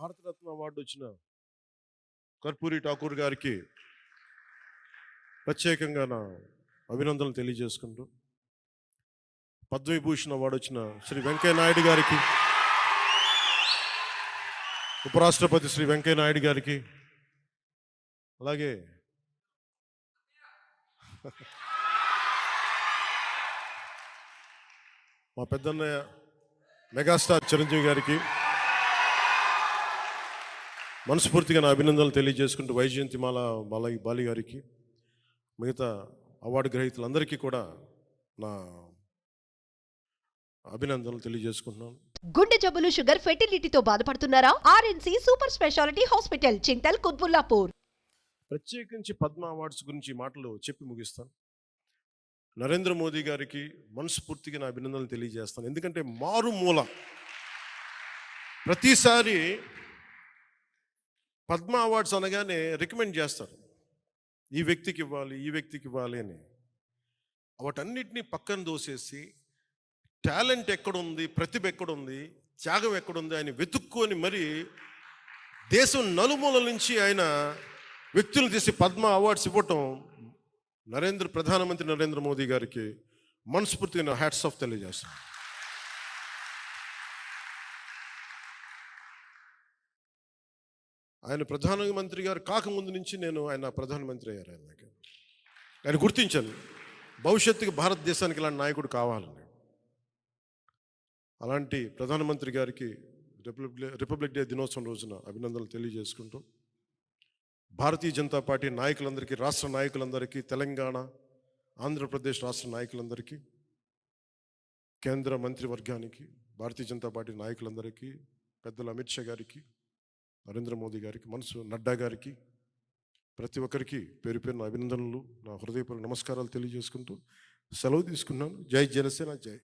Bharat Ratna award వచ్చిన కర్పూరి ఠాకూర్ గారికి ప్రత్యేకంగా నా అభినందనలు తెలియజేసుకుంటూ పద్మవిభూషణ్ అవార్డు వచ్చిన శ్రీ వెంకయ్య నాయుడు గారికి ఉపరాష్ట్రపతి శ్రీ వెంకయ్య నాయుడు గారికి అలాగే మా పెద్దన్నయ్య మెగాస్టార్ చిరంజీవి గారికి మనస్ఫూర్తిగా నా అభినందనలు తెలియజేసుకుంటూ వైజయంతిమాల బాలయ్య బాలి గారికి మిగతా అవార్డు గ్రహీతలందరికీ కూడా నా అభినందనలు తెలియజేసుకుంటున్నాను. గుండె జబ్బులు షుగర్ ఫెర్టిలిటీతో బాధపడుతున్నారా? RNC super speciality hospital Chintal Qutbullapur. ప్రత్యేకించి పద్మ అవార్డ్స్ గురించి మాటలు చెప్పి ముగిస్తాను. నరేంద్ర మోదీ గారికి మనస్ఫూర్తిగా నా అభినందనలు తెలియజేస్తాను. ఎందుకంటే మారుమూల ప్రతిసారి పద్మ అవార్డ్స్ అనగానే రికమెండ్ చేస్తారు. ఈ వ్యక్తికి ఇవ్వాలి ఈ వ్యక్తికి ఇవ్వాలి అని. వాటన్నిటిని పక్కన దోసేసి టాలెంట్ ఎక్కడుంది ప్రతిభ ఎక్కడుంది త్యాగం ఎక్కడుంది ఆయన వెతుక్కొని మరి దేశం నలుమూల నుంచి ఆయన వ్యక్తులను తీసి పద్మ అవార్డ్స్ ఇవ్వటం నరేంద్ర ప్రధానమంత్రి నరేంద్ర మోదీ గారికి మనస్ఫూర్తిగా హ్యాట్స్ ఆఫ్ తెలియజేస్తాను ఆయన ప్రధానమంత్రి గారు కాకముందు నుంచి నేను ఆయన ప్రధానమంత్రి అయ్యారు ఆయన నాకు ఆయన గుర్తించాను. భవిష్యత్తుకి భారతదేశానికి ఇలాంటి నాయకుడు కావాలని. అలాంటి ప్రధానమంత్రి గారికి రిపబ్లిక్ డే రిపబ్లిక్ డే దినోత్సవం రోజున అభినందనలు తెలియజేసుకుంటూ భారతీయ జనతా పార్టీ నాయకులందరికీ రాష్ట్ర నాయకులందరికీ తెలంగాణ ఆంధ్రప్రదేశ్ రాష్ట్ర నాయకులందరికీ కేంద్ర మంత్రివర్గానికి భారతీయ జనతా పార్టీ నాయకులందరికీ పెద్దలు అమిత్ షా గారికి నరేంద్ర మోదీ గారికి మనసు నడ్డా గారికి ప్రతి ఒక్కరికి పేరు పేరున అభినందనలు. నా హృదయపూర్వక నమస్కారాలు తెలియజేసుకుంటూ సెలవు తీసుకున్నాను. జై జనసేన జై.